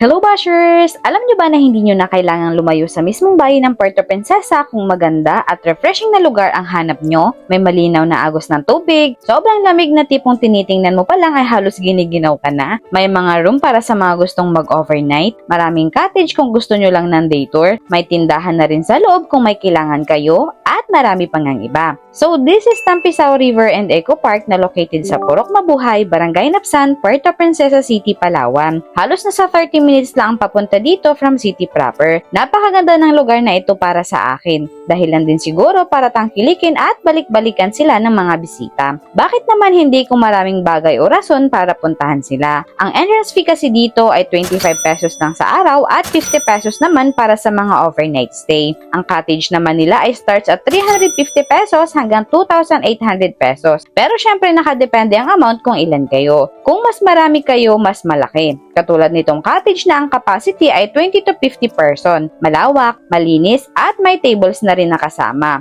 Hello Bashers! Alam niyo ba na hindi niyo na kailangang lumayo sa mismong bahay ng Puerto Princesa kung maganda at refreshing na lugar ang hanap nyo? May malinaw na agos ng tubig, sobrang lamig na tipong tinitingnan mo pa lang ay halos giniginaw ka na. May mga room para sa mga gustong mag-overnight, maraming cottage kung gusto nyo lang ng day tour, may tindahan na rin sa loob kung may kailangan kayo, at marami pang ang iba. So this is Tampisaw River and Eco Park na located sa Purok Mabuhay, Barangay Napsan, Puerto Princesa City, Palawan. Halos nasa 30 minutes lang ang papunta dito from city proper. Napakaganda ng lugar na ito para sa akin. Dahilan din siguro para tangkilikin at balik-balikan sila ng mga bisita. Bakit naman hindi kung maraming bagay o rason para puntahan sila? Ang entrance fee kasi dito ay 25 pesos lang sa araw at 50 pesos naman para sa mga overnight stay. Ang cottage naman nila ay starts at 350 pesos hanggang 2,800 pesos. Pero syempre nakadepende ang amount kung ilan kayo. Kung mas marami kayo, mas malaki. Katulad nitong cottage na ang capacity ay 20 to 50 person. Malawak, malinis, at may tables na rin nakasama.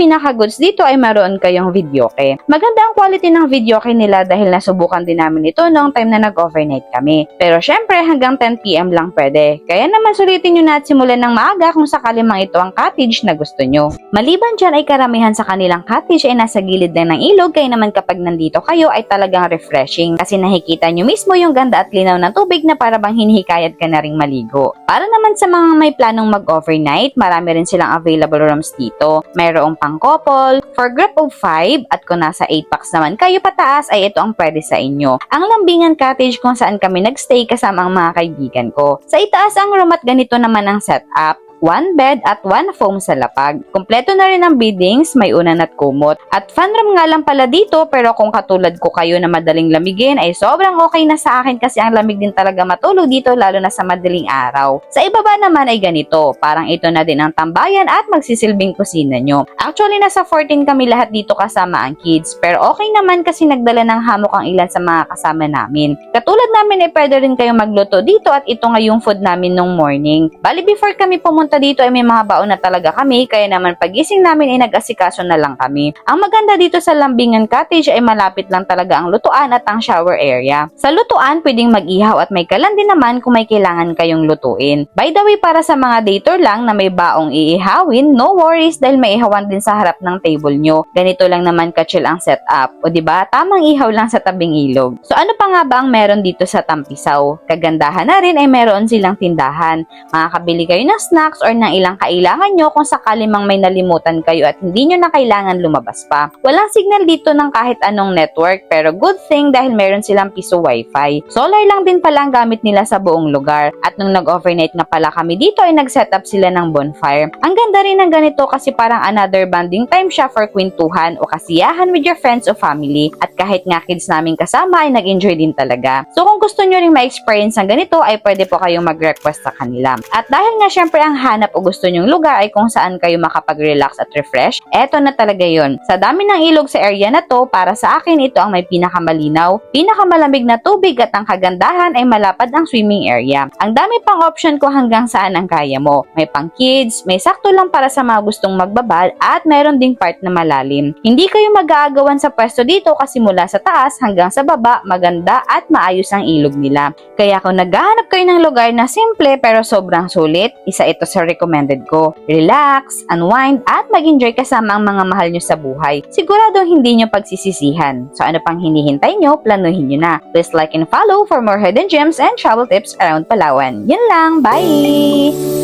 Pinaka-goods dito ay meron kayong videoke. Maganda ang quality ng videoke nila dahil nasubukan din namin ito noong time na nag-overnight kami. Pero syempre hanggang 10pm lang pwede. Kaya naman sulitin nyo na at simulan ng maaga kung sakali mang ito ang cottage na gusto nyo. Maliban dyan ay karamihan sa kanilang cottage ay nasa gilid lang ng ilog kaya naman kapag nandito kayo ay talagang refreshing kasi nakikita nyo mismo yung ganda at linaw ng tubig na para bang hinihikayat ka na ring maligo. Para naman sa mga may planong mag-overnight, marami rin silang available rooms dito. Mayroong pang couple, for group of 5 at kung nasa 8 packs naman kayo pataas ay ito ang pwede sa inyo. Ang Lambingan Cottage kung saan kami nagstay kasama ang mga kaibigan ko. Sa itaas ang room at ganito naman ang setup one bed at one foam sa lapag. Kompleto na rin ang beddings, may unan at kumot. At fan room nga lang pala dito pero kung katulad ko kayo na madaling lamigin ay sobrang okay na sa akin kasi ang lamig din talaga matulog dito lalo na sa madaling araw. Sa ibaba naman ay ganito, parang ito na din ang tambayan at magsisilbing kusina nyo. Actually nasa 14 kami lahat dito kasama ang kids pero okay naman kasi nagdala ng hamok ang ilan sa mga kasama namin. Katulad namin ay pwede rin kayong magluto dito at ito nga yung food namin nung morning. Bali before kami pumunta pumunta dito ay may mga baon na talaga kami kaya naman pagising namin ay nag-asikaso na lang kami. Ang maganda dito sa Lambingan Cottage ay malapit lang talaga ang lutuan at ang shower area. Sa lutuan, pwedeng mag-ihaw at may kalan din naman kung may kailangan kayong lutuin. By the way, para sa mga dater lang na may baong iihawin, no worries dahil may ihawan din sa harap ng table nyo. Ganito lang naman ka-chill ang setup. O ba tamang ihaw lang sa tabing ilog. So ano pa nga ba ang meron dito sa Tampisaw? Kagandahan na rin ay meron silang tindahan. Makakabili kayo ng snacks or ng ilang kailangan nyo kung sakali mang may nalimutan kayo at hindi nyo na kailangan lumabas pa. Walang signal dito ng kahit anong network pero good thing dahil meron silang piso wifi. Solar lang din pala ang gamit nila sa buong lugar at nung nag-overnight na pala kami dito ay nag-set up sila ng bonfire. Ang ganda rin ng ganito kasi parang another bonding time siya for kwentuhan o kasiyahan with your friends o family at kahit nga kids namin kasama ay nag-enjoy din talaga. So kung gusto nyo rin ma-experience ng ganito ay pwede po kayong mag-request sa kanila. At dahil nga syempre ang hanap o gusto nyong lugar ay kung saan kayo makapag-relax at refresh, eto na talaga yon. Sa dami ng ilog sa area na to, para sa akin ito ang may pinakamalinaw, pinakamalamig na tubig at ang kagandahan ay malapad ang swimming area. Ang dami pang option ko hanggang saan ang kaya mo. May pang kids, may sakto lang para sa mga gustong magbabal at meron ding part na malalim. Hindi kayo mag-aagawan sa pwesto dito kasi mula sa taas hanggang sa baba, maganda at maayos ang ilog nila. Kaya kung naghahanap kayo ng lugar na simple pero sobrang sulit, isa ito sa recommended ko. Relax, unwind, at mag-enjoy kasama ang mga mahal nyo sa buhay. Siguradong hindi nyo pagsisisihan. So ano pang hinihintay nyo, planuhin nyo na. Please like and follow for more hidden gems and travel tips around Palawan. Yun lang, bye!